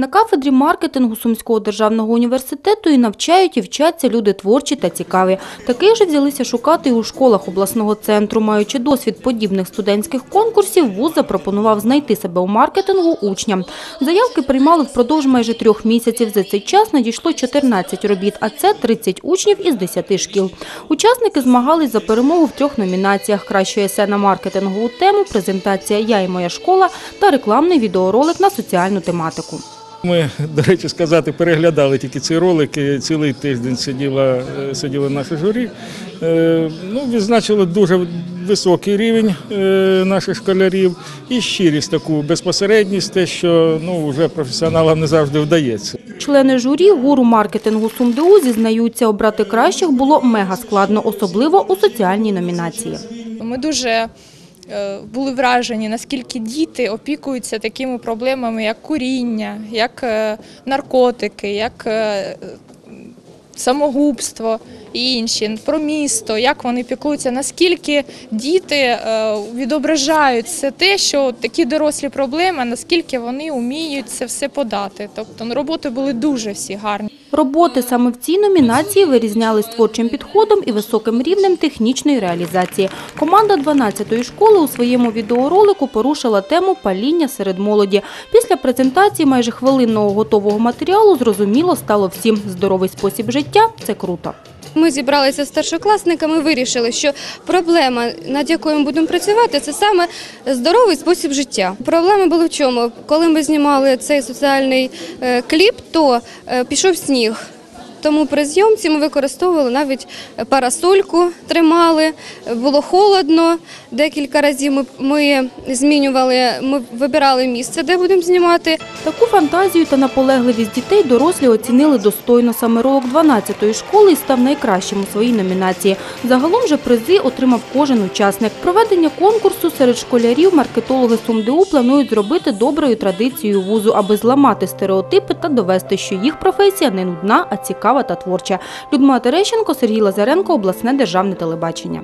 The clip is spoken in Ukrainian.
На кафедрі маркетингу Сумського державного університету і навчають і вчаться люди творчі та цікаві. Таких же взялися шукати і у школах обласного центру. Маючи досвід подібних студентських конкурсів, вуз запропонував знайти себе у маркетингу учням. Заявки приймали впродовж майже трьох місяців. За цей час надійшло 14 робіт, а це 30 учнів із 10 шкіл. Учасники змагались за перемогу в трьох номінаціях: краща есе на маркетингову тему, презентація Я і моя школа та рекламний відеоролик на соціальну тематику. Ми, до речі, сказати, переглядали тільки цей ролик. і Цілий тиждень сиділа, е, сиділо наше журі. Е, Ну, відзначили дуже високий рівень е, наших школярів і щирість таку безпосередність, те, що ну, вже професіоналам не завжди вдається. Члени журі гуру маркетингу СумДУ зізнаються, обрати кращих було мега складно, особливо у соціальній номінації. Ми дуже були вражені, наскільки діти опікуються такими проблемами, як куріння, як е, наркотики, як е, самогубство і інші, про місто, як вони піклуються, наскільки діти е, відображають все те, що такі дорослі проблеми, наскільки вони вміють це все подати. Тобто ну, роботи були дуже всі гарні. Роботи саме в цій номінації вирізнялись творчим підходом і високим рівнем технічної реалізації. Команда 12-ї школи у своєму відеоролику порушила тему паління серед молоді. Після презентації майже хвилинного готового матеріалу зрозуміло стало всім – здоровий спосіб життя – це круто. Ми зібралися з старшокласниками, вирішили, що проблема, над якою ми будемо працювати, це саме здоровий спосіб життя. Проблема була в чому? Коли ми знімали цей соціальний е, кліп, то е, пішов сніг. Тому при зйомці ми використовували навіть парасольку, тримали, було холодно. Декілька разів ми, ми змінювали, ми вибирали місце, де будемо знімати. Таку фантазію та наполегливість дітей дорослі оцінили достойно. Саме ролик 12-ї школи і став найкращим у своїй номінації. Загалом же призи отримав кожен учасник. Проведення конкурсу серед школярів маркетологи СумДУ планують зробити доброю традицією вузу, аби зламати стереотипи та довести, що їх професія не нудна, а цікава та творча. Людмила Терещенко, Сергій Лазаренко, обласне державне телебачення.